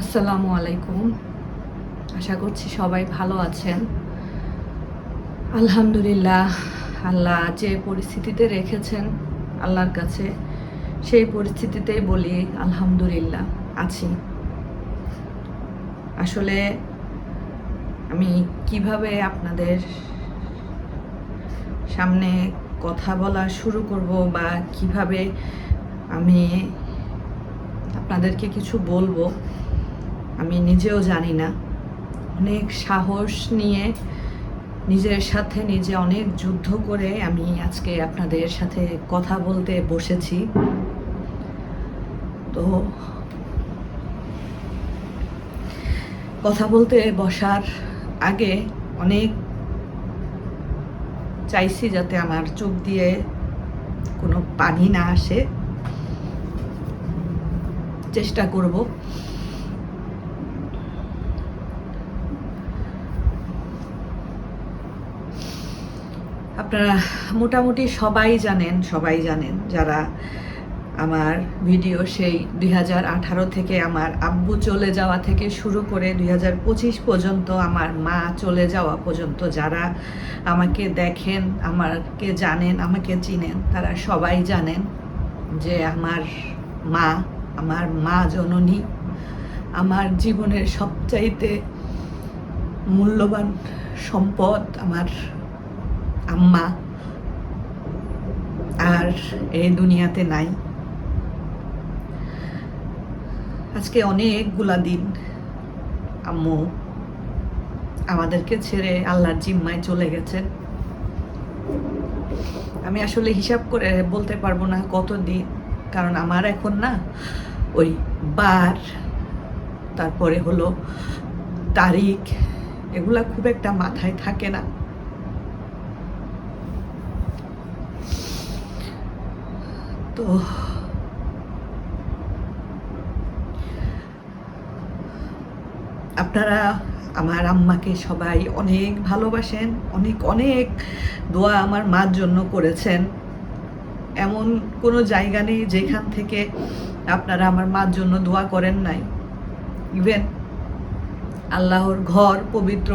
আসসালামু আলাইকুম। আশা করছি সবাই ভালো আছেন। আলহামদুলিল্লাহ, আল্লাহ যে পরিস্থিতিতে রেখেছেন আল্লাহর কাছে, সেই পরিস্থিতিতেই বলি আলহামদুলিল্লাহ, আছি। আসলে আমি কীভাবে আপনাদের সামনে কথা বলা শুরু করব বা কীভাবে আমি আপনাদেরকে কিছু বলব আমি নিজেও জানি না। অনেক সাহস নিয়ে নিজের সাথে নিজে অনেক যুদ্ধ করে আমি আজকে আপনাদের সাথে কথা বলতে বসেছি। তো কথা বলতে বসার আগে অনেক চাইছি যাতে আমার চোখ দিয়ে কোনো পানি না আসে। চেষ্টা করব। আপনারা মোটামুটি সবাই জানেন সবাই জানেন যারা আমার ভিডিও সেই দুই হাজার আঠারো থেকে আমার আব্বু চলে যাওয়া থেকে শুরু করে দুই হাজার পঁচিশ পর্যন্ত আমার মা চলে যাওয়া পর্যন্ত যারা আমাকে দেখেন, আমাকে জানেন, আমাকে চিনেন, তারা সবাই জানেন যে আমার মা আমার মা জননী, আমার জীবনের সবচাইতে মূল্যবান সম্পদ, আমার আম্মা। আর এই দুনিয়াতে নাই। আজকে অনেকগুলা দিন আম্মু আমাদেরকে ছেড়ে আল্লাহর জিম্মায় চলে গেছেন আমি আসলে হিসাব করে বলতে পারব না কত দিন কারণ আমার এখন না ওই বার, তারপরে হলো তারিখ, এগুলা খুব একটা মাথায় থাকে না তো আপনারা আমার আম্মাকে সবাই অনেক ভালোবাসেন, অনেক অনেক দোয়া আমার মার জন্য করেছেন। এমন কোনো জায়গা নেই যেখান থেকে আপনারা আমার মার জন্য দোয়া করেন নাই। ইভেন আল্লাহর ঘর পবিত্র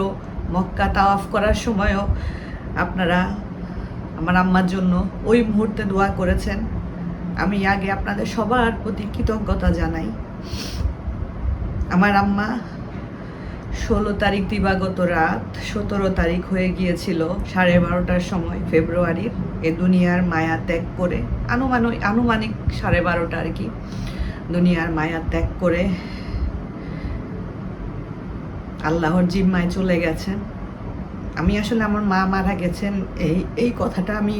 মক্কা তাওয়াফ করার সময়ও আপনারা আমার আম্মার জন্য ওই মুহূর্তে দোয়া করেছেন। আমি আগে আপনাদের সবার প্রতি কৃতজ্ঞতা জানাই। আমার আম্মা ষোলো তারিখ দিবাগত রাত সতেরো তারিখ হয়ে গিয়েছিল সাড়ে বারোটার সময় ফেব্রুয়ারির। এ দুনিয়ার মায়া ত্যাগ করে, আনুমানিক আনুমানিক সাড়ে বারোটা আর কি, দুনিয়ার মায়া ত্যাগ করে আল্লাহর জিম্মায় চলে গেছেন। আমি আসলে আমার মা মারা গেছেন, এই এই কথাটা আমি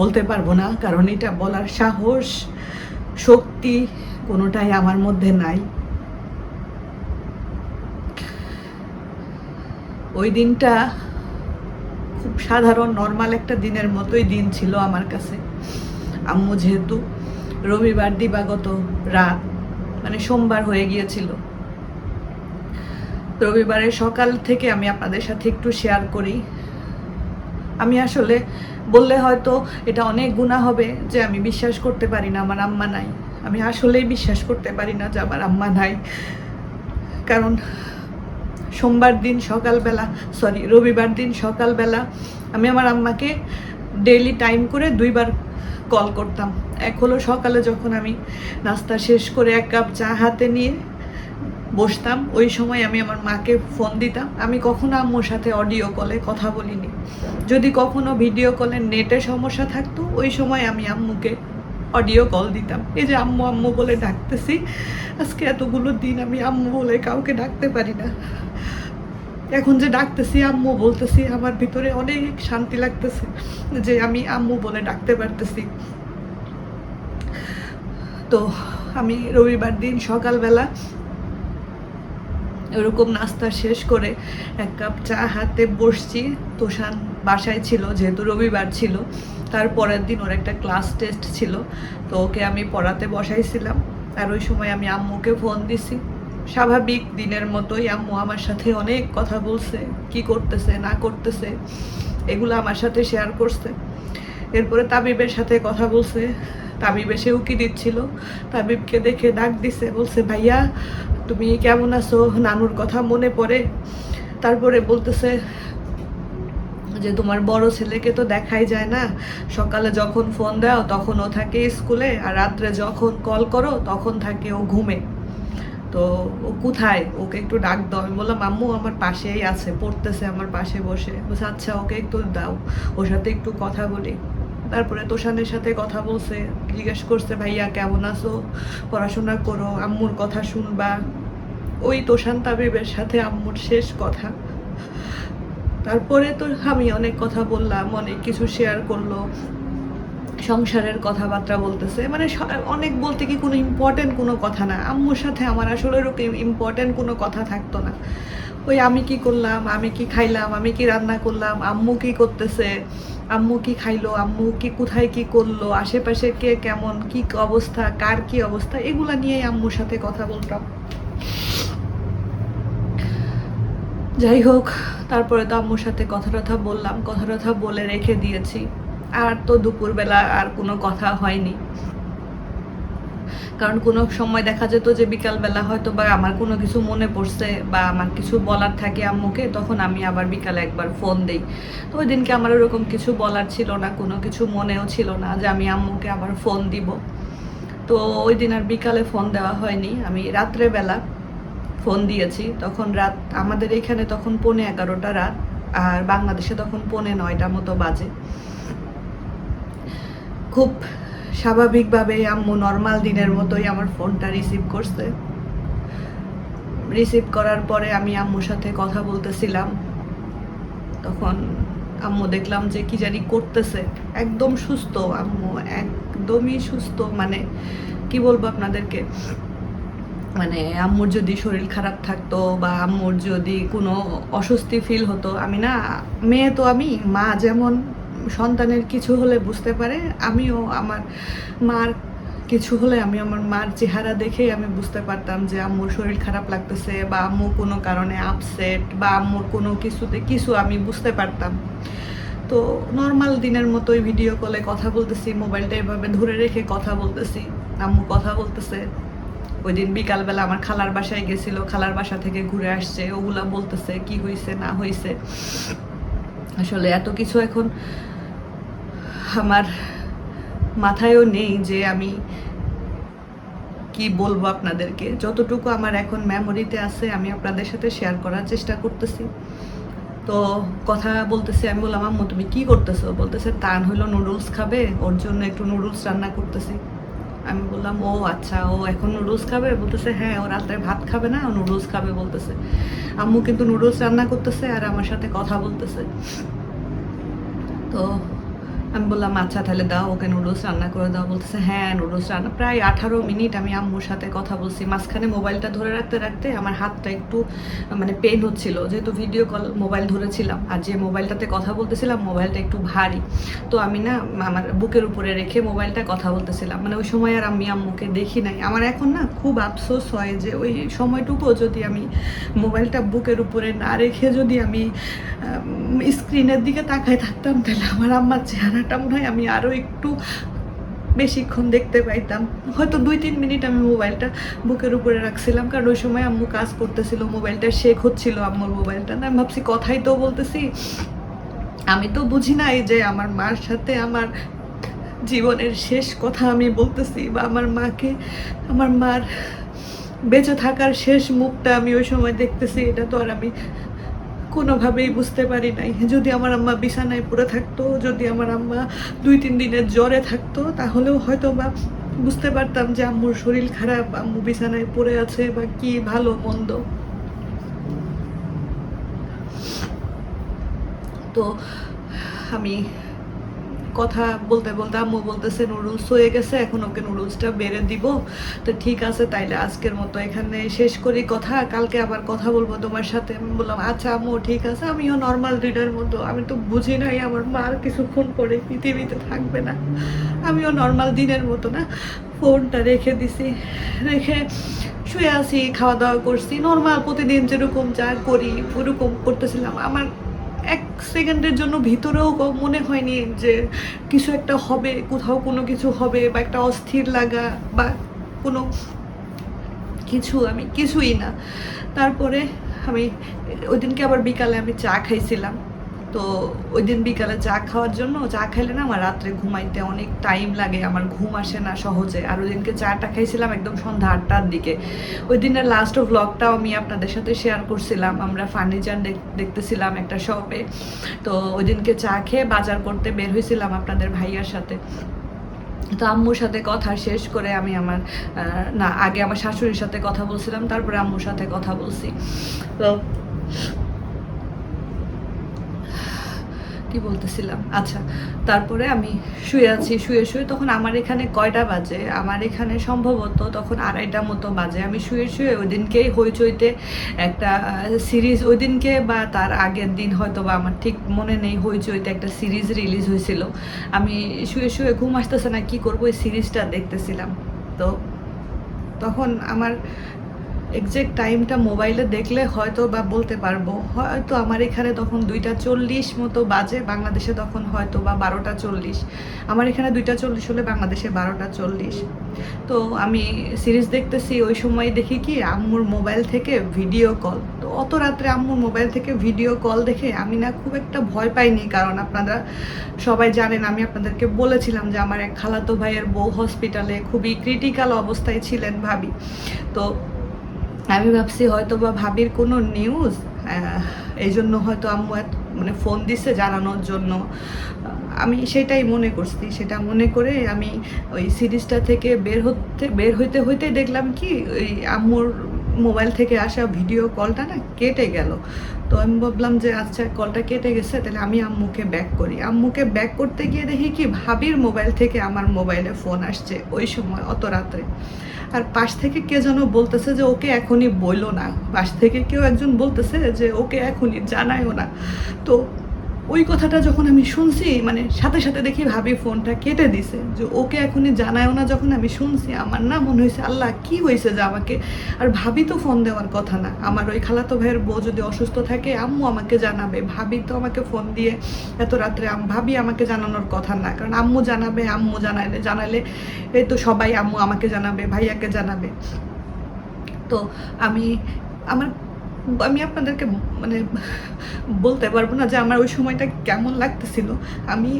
বলতে পারব না, কারণ এটা বলার সাহস, শক্তি কোনোটাই আমার মধ্যে নাই। ওই দিনটা খুব সাধারণ নর্মাল একটা দিনের মতোই দিন ছিল আমার কাছে। আম্মু যেহেতু রবিবার দিবাগত রাত মানে সোমবার হয়ে গিয়েছিল। রবিবারের সকাল থেকে আমি আপনাদের সাথে একটু শেয়ার করি। আমি আসলে বললে হয়তো এটা অনেক গুণা হবে যে আমি বিশ্বাস করতে পারি না, আমার আম্মা নাই। আমি আসলেই বিশ্বাস করতে পারি না যে আমার আম্মা নাই। কারণ সোমবার দিন সকালবেলা সরি রবিবার দিন সকালবেলা আমি আমার আম্মাকে ডেইলি টাইম করে দুইবার কল করতাম। এক হলো সকালে যখন আমি নাস্তা শেষ করে এক কাপ চা হাতে নিয়ে বসতাম, ওই সময় আমি আমার মাকে ফোন দিতাম। আমি কখনো আম্মুর সাথে অডিও কলে কথা বলিনি। যদি কখনো ভিডিও কলে নেটে সমস্যা থাকতো, ওই সময় আমি আম্মুকে অডিও কল দিতাম। এই যে আম্মু আম্মু বলে ডাকতেছি। আজকে এতগুলো দিন আমি আম্মু বলে কাউকে ডাকতে পারি না। এখন যে ডাকতেছি, আম্মু বলতেছি, আমার ভিতরে অনেক শান্তি লাগতেছে যে আমি আম্মু বলে ডাকতে পারতেছি। তো আমি রবিবার দিন সকালবেলা এরকম নাস্তা শেষ করে এক কাপ চা হাতে বসছি। তোষান বাসায় ছিল, যেহেতু রবিবার ছিল। তার পরের দিন ওর একটা ক্লাস টেস্ট ছিল, তো ওকে আমি পড়াতে বসাইছিলাম। আর ওই সময় আমি আম্মুকে ফোন দিছি। স্বাভাবিক দিনের মতোই আম্মু আমার সাথে অনেক কথা বলছে, কি করতেছে, না করতেছে, এগুলো আমার সাথে শেয়ার করছে। এরপরে তাবিবের সাথে কথা বলছে। তাবিব এসে উকি দিচ্ছিল। তাবিবকে দেখে ডাক দিছে, বলছে, ভাইয়া, তুমি কেমন আছো? নানুর কথা মনে পড়ে। তারপরে বলতেছে যে, তোমার বড় ছেলেকে তো দেখাই যায় না। সকালে যখন ফোন দাও, তখন ও থাকে স্কুলে, আর রাত্রে যখন কল করো, তখন থাকে ও ঘুমে। তো ও কোথায়? ওকে একটু ডাক দাও। আমি বললাম, আম্মু, আমার পাশেই আছে, পড়তেছে আমার পাশে বসে। বলছে আচ্ছা ওকে একটু দাও, ওর সাথে একটু কথা বলি। তারপরে তোষানের সাথে কথা বলছে, জিজ্ঞেস করছে, ভাইয়া, কেমন আছো? পড়াশোনা করো, আম্মুর কথা শুনবা? ওই তোষান তাবিবের সাথে আম্মুর শেষ কথা। তারপরে তো আমি অনেক কথা বললাম, অনেক কিছু শেয়ার করল, সংসারের কথাবার্তা বলতেছে। মানে অনেক বলতে কি কোনো ইম্পর্টেন্ট কোনো কথা না। আম্মুর সাথে আমার আসলে ওরকম ইম্পর্টেন্ট কোনো কথা থাকতো না। ওই আমি কি করলাম, আমি কি খাইলাম, আমি কি রান্না করলাম, আম্মু কি করতেছে, আম্মু কি খাইলো, আম্মু কি কোথায় কি করল, আশেপাশে কে কেমন, কি অবস্থা, কার কি অবস্থা, এগুলা নিয়েই আম্মুর সাথে কথা বলতাম। যাই হোক, তারপরে তো আম্মুর সাথে কথা টথা বললাম কথা টথা বলে রেখে দিয়েছি। আর তো দুপুরবেলা আর কোনো কথা হয়নি। কারণ কোনো সময় দেখা যেত যে বিকালবেলা হয়তো বা আমার কোনো কিছু মনে পড়ছে বা আমার কিছু বলার থাকে আম্মুকে, তখন আমি আবার বিকালে একবার ফোন দেই। তো ওই দিনকে আমার ওরকম কিছু বলার ছিল না, কোনো কিছু মনেও ছিল না যে আমি আম্মুকে আবার ফোন দিব। তো ওই দিন আর বিকালে ফোন দেওয়া হয়নি। আমি রাত্রেবেলা ফোন দিয়েছি। তখন রাত, আমাদের এখানে তখন পৌনে এগারোটা রাত, আর বাংলাদেশে তখন পৌনে নয়টা মতো বাজে। খুব স্বাভাবিকভাবে আম্মু নর্মাল দিনের মতোই আমার ফোনটা রিসিভ করছে। রিসিভ করার পরে আমি আম্মুর সাথে কথা বলতেছিলাম। তখন আম্মু দেখলাম যে কি জানি করতেছে। একদম সুস্থ আম্মু, একদমই সুস্থ। মানে কি বলব আপনাদেরকে? মানে আম্মুর যদি শরীর খারাপ থাকতো বা আম্মুর যদি কোনো অস্বস্তি ফিল হতো, আমি না, মেয়ে তো আমি, মা যেমন সন্তানের কিছু হলে বুঝতে পারে, আমিও আমার মার কিছু হলে আমি আমার মার চেহারা দেখেই আমি বুঝতে পারতাম যে আম্মুর শরীর খারাপ লাগতেছে বা আম্মু কোনো কারণে আপসেট বা আম্মুর কোনো কিছুতে কিছু আমি বুঝতে পারতাম। তো নর্মাল দিনের মতোই ভিডিও কলে কথা বলতেছি মোবাইলটা এভাবে ধরে রেখে কথা বলতেছি, আম্মু কথা বলতেছে। ওই দিন বিকালবেলা আমার খালার বাসায় গেছিল, খালার বাসা থেকে ঘুরে আসছে, ওগুলা বলতেছে কি হয়েছে না হয়েছে আসলে এত কিছু এখন আমার মাথায়ও নেই যে আমি কি বলব আপনাদেরকে। যতটুকু আমার এখন মেমোরিতে আছে, আমি আপনাদের সাথে শেয়ার করার চেষ্টা করতেছি। তো কথা বলতেছি, আমি বললাম, আম্মু, তুমি কি করতেছো? বলতেছে, তান হলো নুডলস খাবে, ওর জন্য একটু নুডলস রান্না করতেছি। আমি বললাম, ও আচ্ছা ও এখন নুডলস খাবে? বলতেছে হ্যাঁ ও রাত্রে ভাত খাবে না, ও নুডলস খাবে, বলতেছে। আম্মু কিন্তু নুডলস রান্না করতেছে আর আমার সাথে কথা বলতেছে। তো আমি বললাম আচ্ছা তাহলে দাও ওকে নুডলস রান্না করে দাও। বলতেছে হ্যাঁ নুডলস রান্না। প্রায় আঠারো মিনিট আমি আম্মুর সাথে কথা বলছি। মাঝখানে মোবাইলটা ধরে রাখতে রাখতে আমার হাতটা একটু মানে পেন হচ্ছিল। যেহেতু ভিডিও কল মোবাইল ধরেছিলাম। আর যে মোবাইলটাতে কথা বলতেছিলাম, মোবাইলটা একটু ভারী। তো আমি না, আমার বুকের উপরে রেখে মোবাইলটা কথা বলতেছিলাম। মানে ওই সময় আর আমি আম্মুকে দেখি নাই। আমার এখন না খুব আফসোস হয় যে ওই সময়টুকুও যদি আমি মোবাইলটা বুকের উপরে না রেখে যদি আমি স্ক্রিনের দিকে তাকায় থাকতাম, তাহলে আমার আম্মার চেহারাটা মনে হয় আমি আরও একটু বেশিক্ষণ দেখতে পাইতাম। হয়তো দুই, তিন মিনিট আমি মোবাইলটা বুকের উপরে রাখছিলাম, কারণ ওই সময় আম্মু কাজ করতেছিল, মোবাইলটা শেক হচ্ছিল আম্মুর মোবাইলটা। না আমি ভাবছি, কথাই তো বলতেছি। আমি তো বুঝি না এই যে আমার মার সাথে আমার জীবনের শেষ কথা আমি বলতেছি, বা আমার মাকে, আমার মার বেঁচে থাকার শেষ মুখটা আমি ওই সময় দেখতেছি, এটা তো আর আমি কোনোভাবেই বুঝতে পারি নাই। যদি আমার আম্মা বিছানায় পড়ে থাকতো, যদি আমার আম্মা দুই, তিন দিনের জ্বরে থাকতো, তাহলেও হয়তো বা বুঝতে পারতাম যে আম্মুর শরীর খারাপ, আম্মু বিছানায় পড়ে আছে বা কি ভালো, মন্দ। তো আমি কথা বলতে বলতে আম্মু বলতেছে, নুডলস হয়ে গেছে, এখন ওকে নুডলসটা বেড়ে দিব। তো ঠিক আছে, তাইলে আজকের মতো এখানে শেষ করি কথা। কালকে আবার কথা বলব তোমার সাথে। আমি বললাম আচ্ছা আম্মু, ঠিক আছে। আমিও নর্মাল দিনের মতো। আমি তো বুঝি নাই আমার মার কিছুক্ষণ পরে পৃথিবীতে থাকবে না। আমিও নর্মাল দিনের মতো না। ফোনটা রেখে দিছি। রেখে শুয়ে আছি খাওয়া দাওয়া করছি। নর্মাল প্রতিদিন যেরকম যা করি, ওরকম করতেছিলাম। আমার এক সেকেন্ডের জন্য ভিতরেও মনে হয়নি যে কিছু একটা হবে, কোথাও কোনো কিছু হবে বা একটা অস্থির লাগা বা কোনো কিছু, আমি কিছুই না। তারপরে আমি, ওই দিনকে আবার বিকালে আমি চা খাইছিলাম। তো ওই দিন বিকালে চা খাওয়ার জন্য, চা খাইলে না আমার রাত্রে ঘুমাইতে অনেক টাইম লাগে, আমার ঘুম আসে না সহজে। আর ওই দিনকে চাটা খাইছিলাম একদম সন্ধ্যা আটটার দিকে। ওই দিনের লাস্ট ব্লগটাও আমি আপনাদের সাথে শেয়ার করছিলাম। আমরা ফার্নিচার দেখতেছিলাম একটা শপে তো ওই দিনকে চা খেয়ে বাজার করতে বের হয়েছিলাম আপনাদের ভাইয়ার সাথে। তো আম্মুর সাথে কথা শেষ করে আমি আমার না, আগে আমার শাশুড়ির সাথে কথা বলছিলাম, তারপরে আম্মুর সাথে কথা বলছি। তো কি বলতেছিলাম? আচ্ছা তারপরে আমি শুয়ে আছি, শুয়ে শুয়ে তখন আমার এখানে কয়টা বাজে? আমার এখানে সম্ভবত তখন আড়াইটা মতো বাজে। আমি শুয়ে শুয়ে ওই দিনকেই হইচইতে একটা সিরিজ ওই দিনকে বা তার আগের দিন হয়তো বা আমার ঠিক মনে নেই হইচইতে একটা সিরিজ রিলিজ হয়েছিল আমি শুয়ে শুয়ে ঘুম আসতেছে না, কি করব? ওই সিরিজটা দেখতেছিলাম। তো তখন আমার এক্সাক্ট টাইমটা মোবাইলে দেখলে হয়তো বা বলতে পারব। হয়তো আমার এখানে তখন দুইটা চল্লিশ মতো বাজে, বাংলাদেশে তখন হয়তো বা বারোটা চল্লিশ। আমার এখানে দুইটা চল্লিশ হলে বাংলাদেশে বারোটা চল্লিশ। তো আমি সিরিজ দেখতেছি, ওই সময় দেখি কি আম্মুর মোবাইল থেকে ভিডিও কল তো অত রাত্রে আম্মুর মোবাইল থেকে ভিডিও কল দেখে আমি না খুব একটা ভয় পাইনি, কারণ আপনারা সবাই জানেন, আমি আপনাদেরকে বলেছিলাম যে আমার এক খালাতো ভাইয়ের বউ হসপিটালে খুবই ক্রিটিক্যাল অবস্থায় ছিলেন ভাবি। তো আমি ভাবছি হয়তো বা ভাবির কোনো নিউজ এই জন্য হয়তো আম্মু এত মানে ফোন দিছে জানানোর জন্য। আমি সেটাই মনে করছি, সেটা মনে করে আমি ওই সিরিজটা থেকে বের হতে, বের হইতে হইতে দেখলাম কি, ওই আম্মুর মোবাইল থেকে আসা ভিডিও কলটা না কেটে গেল। তো আমি ভাবলাম যে আচ্ছা কলটা কেটে গেছে, তাহলে আমি আম্মুকে ব্যাক করি। আম্মুকে ব্যাক করতে গিয়ে দেখি কি, ভাবির মোবাইল থেকে আমার মোবাইলে ফোন আসছে ওই সময়, অত রাত্রে। আর পাশ থেকে কে যেন বলতেছে যে ওকে এখনই বইলো না। পাশ থেকে কেউ একজন বলতেছে যে ওকে এখনই জানায়ও না। তো ওই কথাটা যখন আমি শুনছি মানে সাথে সাথে দেখি ভাবি ফোনটা কেটে দিছে। যে ওকে এখনই জানায়ও না যখন আমি শুনছি, আমার না মনে হয়েছে, আল্লাহ, কি হয়েছে যে আমাকে? আর ভাবি তো ফোন দেওয়ার কথা না। আমার ওই খালাতো ভাইয়ের বউ যদি অসুস্থ থাকে, আম্মু আমাকে জানাবে। ভাবি তো আমাকে ফোন দিয়ে এত রাত্রে ভাবি আমাকে জানানোর কথা না। কারণ আম্মু জানাবে, আম্মু জানাইলে জানাইলে এই তো সবাই আম্মু আমাকে জানাবে, ভাইয়াকে জানাবে। তো আমি, আমার আমি আপনাদেরকে মানে বলতে পারব না যে আমার ওই সময়টা কেমন লাগতেছিল। আমি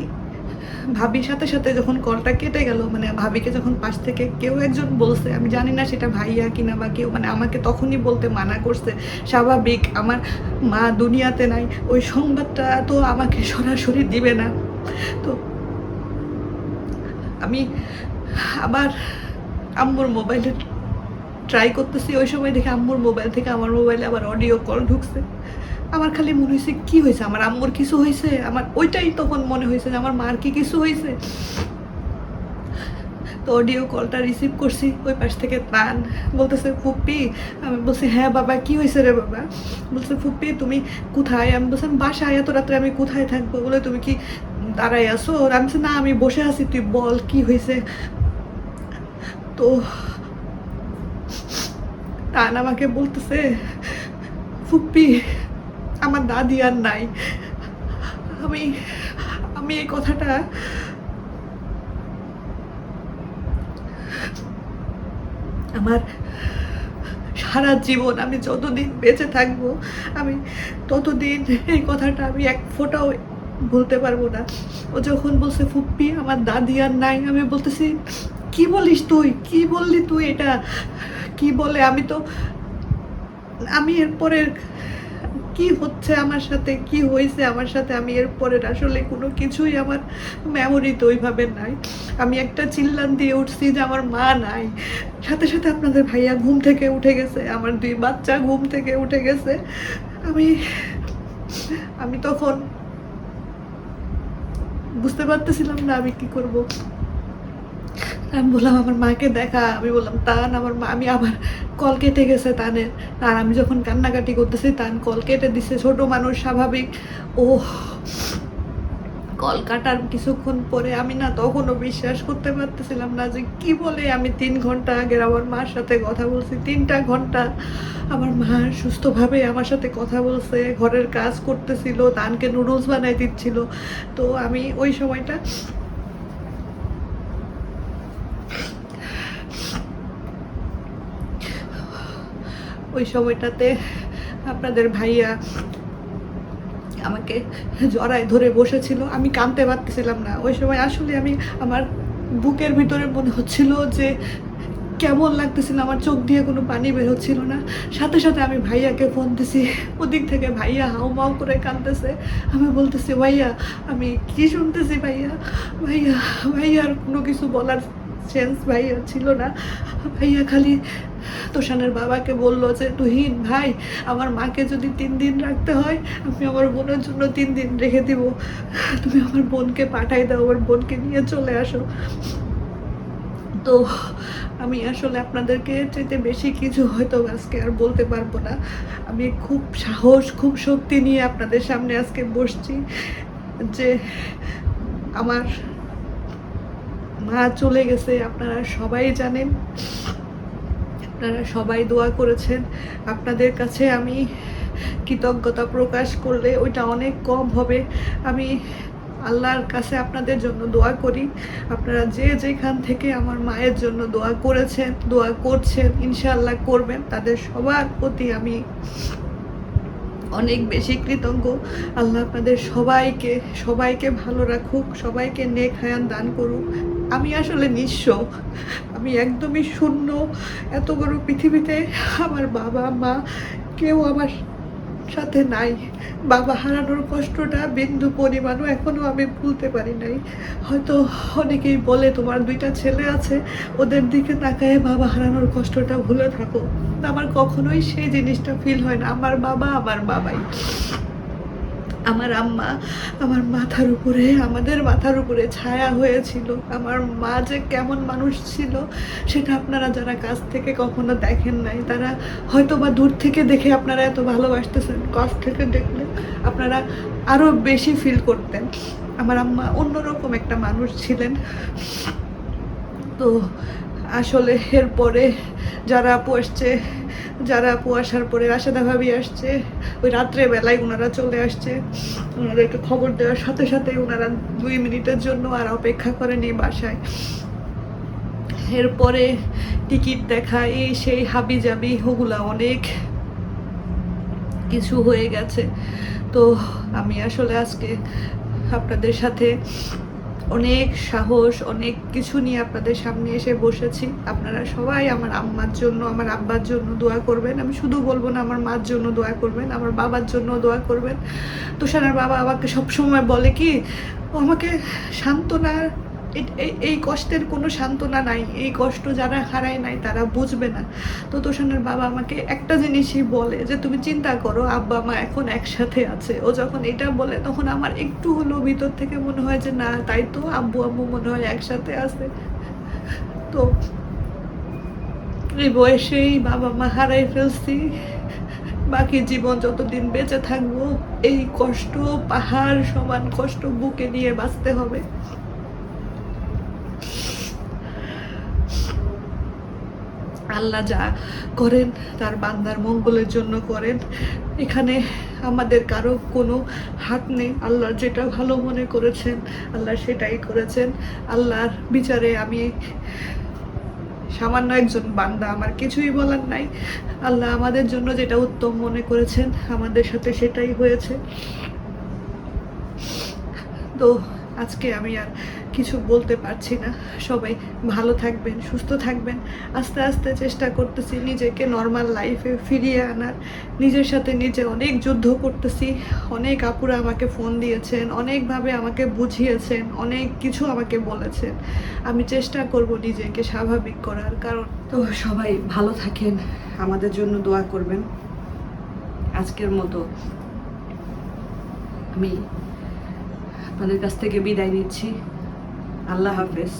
ভাবির সাথে সাথে যখন কলটা কেটে গেল মানে ভাবিকে যখন পাশ থেকে কেউ একজন বলছে, আমি জানি না সেটা ভাইয়া কিনা বা কেউ মানে আমাকে তখনই বলতে মানা করছে। স্বাভাবিক, আমার মা দুনিয়াতে নাই, ওই সংবাদটা তো আমাকে সরাসরি দিবে না। তো আমি আবার আম্মুর মোবাইলে ট্রাই করতেছি, ওই সময় দেখে আম্মুর মোবাইল থেকে আমার মোবাইলে আবার অডিও কল ঢুকছে। আমার খালি মনে হয়েছে কি হয়েছে আমার আম্মুর কিছু হয়েছে আমার, ওইটাই তখন মনে হয়েছে যে আমার মার কি কিছু হয়েছে তো অডিও কলটা রিসিভ করছি, ওই পাশ থেকে তান বলতেছে, ফুপ্পি। আমি বলছি হ্যাঁ বাবা, কি হয়েছে রে বাবা? বলছে, ফুপ্পি, তুমি কোথায়? আমি বলছি, "আমি বাসায়, এত রাত্রে আমি কোথায় থাকব? বলে, তুমি কি দাঁড়াই আসো আমি না, আমি বসে আছি, তুই বল, কি হয়েছে তো তান আমাকে বলতেছে, ফুপ্পি, আমার দাদি আর নাই। আমি আমি এই কথাটা আমার সারা জীবন, আমি যতদিন বেঁচে থাকব, আমি ততদিন এই কথাটা আমি এক ফোঁটাও বলতে পারব না। ও যখন বলছে, ফুপ্পি, আমার দাদি আর নাই, আমি বলতেছি, কি বলিস তুই? কি বললি তুই এটা? কি বলে, আমি তো, আমি এরপরের কি হচ্ছে আমার সাথে, কি হয়েছে আমার সাথে, আমি এরপরে আসলে কোনো কিছুই আমার মেমোরিতে ওইভাবে নাই। আমি একটা চিল্লান দিয়ে উঠছি যে আমার মা নাই। সাথে সাথে আপনাদের ভাইয়া ঘুম থেকে উঠে গেছে, আমার দুই বাচ্চা ঘুম থেকে উঠে গেছে। আমি আমি তখন বুঝতে পারতেছিলাম না আমি কি করব। আমি বললাম, আমার মাকে দেখা। আমি বললাম, তান, আমার মা আমি আবার কল কেটে গেছে তানের। আর আমি যখন কান্নাকাটি করতেছি, তান কল কেটে দিছে। ছোট মানুষ, স্বাভাবিক। ও কল কাটার কিছুক্ষণ পরে আমি না তখনও বিশ্বাস করতে পারতেছিলাম না যে কি বলে। আমি তিন ঘণ্টা আগে আমার মার সাথে কথা বলছি, তিনটা ঘণ্টা। আমার মা সুস্থভাবে আমার সাথে কথা বলছে, ঘরের কাজ করতেছিল, তানকে নুডলস বানাই দিচ্ছিল। তো আমি ওই সময়টা ওই সময়টাতে আপনাদের ভাইয়া আমাকে জড়ায় ধরে বসেছিল। আমি কাঁদতে পারতেছিলাম না। ওই সময় আসলে আমি আমার বুকের ভিতরে মনে হচ্ছিল যে কেমন লাগতেছিল, আমার চোখ দিয়ে কোনো পানি বের হচ্ছিল না। সাথে সাথে আমি ভাইয়াকে ফোন দিছি। ওদিক থেকে ভাইয়া হাউ মাউ করে কাঁদতেছে আমি বলতেছি, ভাইয়া, আমি কি শুনতেছি ভাইয়া? ভাইয়া, ভাইয়ার কোনো কিছু বলার সেন্স ভাইয়া ছিল না। ভাইয়া খালি তোষানের বাবাকে বলল যে, তুহিন ভাই, আমার মাকে যদি তিন দিন রাখতে হয়, আমি আমার বোনের জন্য তিন দিন রেখে দিব। তুমি আমার বোনকে পাঠাই দাও, আমার বোনকে নিয়ে চলে আসো। তো আমি আসলে আপনাদেরকে চাইতে বেশি কিছু হয়তো আজকে আর বলতে পারব না। আমি খুব সাহস, খুব শক্তি নিয়ে আপনাদের সামনে আজকে বসছি যে, আমার মা চলে গেছে, আপনারা সবাই জানেন। আপনারা সবাই দোয়া করেছেন। আপনাদের কাছে আমি কৃতজ্ঞতা প্রকাশ করলে ওইটা অনেক কম হবে। আমি আল্লাহর কাছে আপনাদের জন্য দোয়া করি। আপনারা যে যেখান থেকে আমার মায়ের জন্য দোয়া করেছেন, দোয়া করছেন, ইনশাআল্লাহ করবেন, তাদের সবার প্রতি আমি অনেক বেশি কৃতজ্ঞ। আল্লাহ আপনাদের সবাইকে সবাইকে ভালো রাখুক, সবাইকে নেক হায়ান দান করুক। আমি আসলে নিঃস্ব। আমি একদমই শূন্য। এত বড় পৃথিবীতে আমার বাবা, মা কেউ আমার সাথে নাই। বাবা হারানোর কষ্টটা বিন্দু পরিমাণও এখনও আমি ভুলতে পারি নাই। হয়তো অনেকেই বলে, তোমার দুইটা ছেলে আছে, ওদের দিকে তাকায় বাবা হারানোর কষ্টটা ভুলে থাকো। আমার কখনোই সেই জিনিসটা ফিল হয় না। আমার বাবা, আমার বাবাই। আমার আম্মা আমার মাথার উপরে, আমাদের মাথার উপরে ছায়া হয়েছিল। আমার মা যে কেমন মানুষ ছিল, সেটা আপনারা যারা কাছ থেকে কখনো দেখেন নাই, তারা হয়তো বা দূর থেকে দেখে আপনারা এত ভালোবাসতেছেন কাছ থেকে দেখলে আপনারা আরও বেশি ফিল করতেন। আমার আম্মা অন্যরকম একটা মানুষ ছিলেন। তো আসলে এরপরে যারা আসছে, যারা আপু পরে রাশেদা ভাবি আসছে, ওই রাত্রে বেলায় ওনারা চলে আসছে। ওনাদেরকে খবর দেওয়ার সাথে সাথে ওনারা দুই মিনিটের জন্য আর অপেক্ষা করেনি বাসায়। এরপরে টিকিট দেখা, এই সেই হাবি জাবি ওগুলা অনেক কিছু হয়ে গেছে। তো আমি আসলে আজকে আপনাদের সাথে অনেক সাহস, অনেক কিছু নিয়ে আপনাদের সামনে এসে বসেছি। আপনারা সবাই আমার আম্মার জন্য, আমার আব্বার জন্য দোয়া করবেন। আমি শুধু বলব না, আমার মার জন্য দোয়া করবেন, আমার বাবার জন্য দোয়া করবেন। তুষারের বাবা আমাকে সবসময় বলে কি আমাকে সান্ত্বনা এ- এই- কষ্টের কোনো সান্ত্বনা নাই, এই কষ্ট যারা হারায় নাই, তারা বুঝবে না। তো তোষানের বাবা আমাকে একটা জিনিসই বলে যে, তুমি চিন্তা করো, আব্বা, মা এখন একসাথে আছে। ও যখন এটা বলে, তখন আমার একটু হলেও ভিতর থেকে মনে হয় যে, না, তাই তো আব্বু, আম্মু মনে হয় একসাথে আছে। তো এই বয়সেই বাবা মা হারাই ফেলছি। বাকি জীবন যতদিন বেঁচে থাকব, এই কষ্ট, পাহাড় সমান কষ্ট, বুকে নিয়ে বাঁচতে হবে। আল্লাহ যা করেন, তার বান্দার মঙ্গলের জন্য করেন। এখানে আমাদের কারও কোনো হাত নেই। আল্লাহ যেটা ভালো মনে করেছেন, আল্লাহ সেটাই করেছেন। আল্লাহর বিচারে আমি সামান্য একজন বান্দা, আমার কিছুই বলার নাই। আল্লাহ আমাদের জন্য যেটা উত্তম মনে করেছেন, আমাদের সাথে সেটাই হয়েছে। তো আজকে আমি আর কিছু বলতে পারছি না। সবাই ভালো থাকবেন, সুস্থ থাকবেন। আস্তে আস্তে চেষ্টা করতেছি নিজেকে নর্মাল লাইফে ফিরিয়ে আনার। নিজের সাথে নিজে অনেক যুদ্ধ করতেছি। অনেক আপুরা আমাকে ফোন দিয়েছেন, অনেকভাবে আমাকে বুঝিয়েছেন, অনেক কিছু আমাকে বলেছেন। আমি চেষ্টা করব নিজেকে স্বাভাবিক করার, কারণ তো সবাই ভালো থাকেন, আমাদের জন্য দোয়া করবেন। আজকের মতো আমি আপনাদের কাছ থেকে বিদায় নিচ্ছি। আল্লাহ হাফেজ।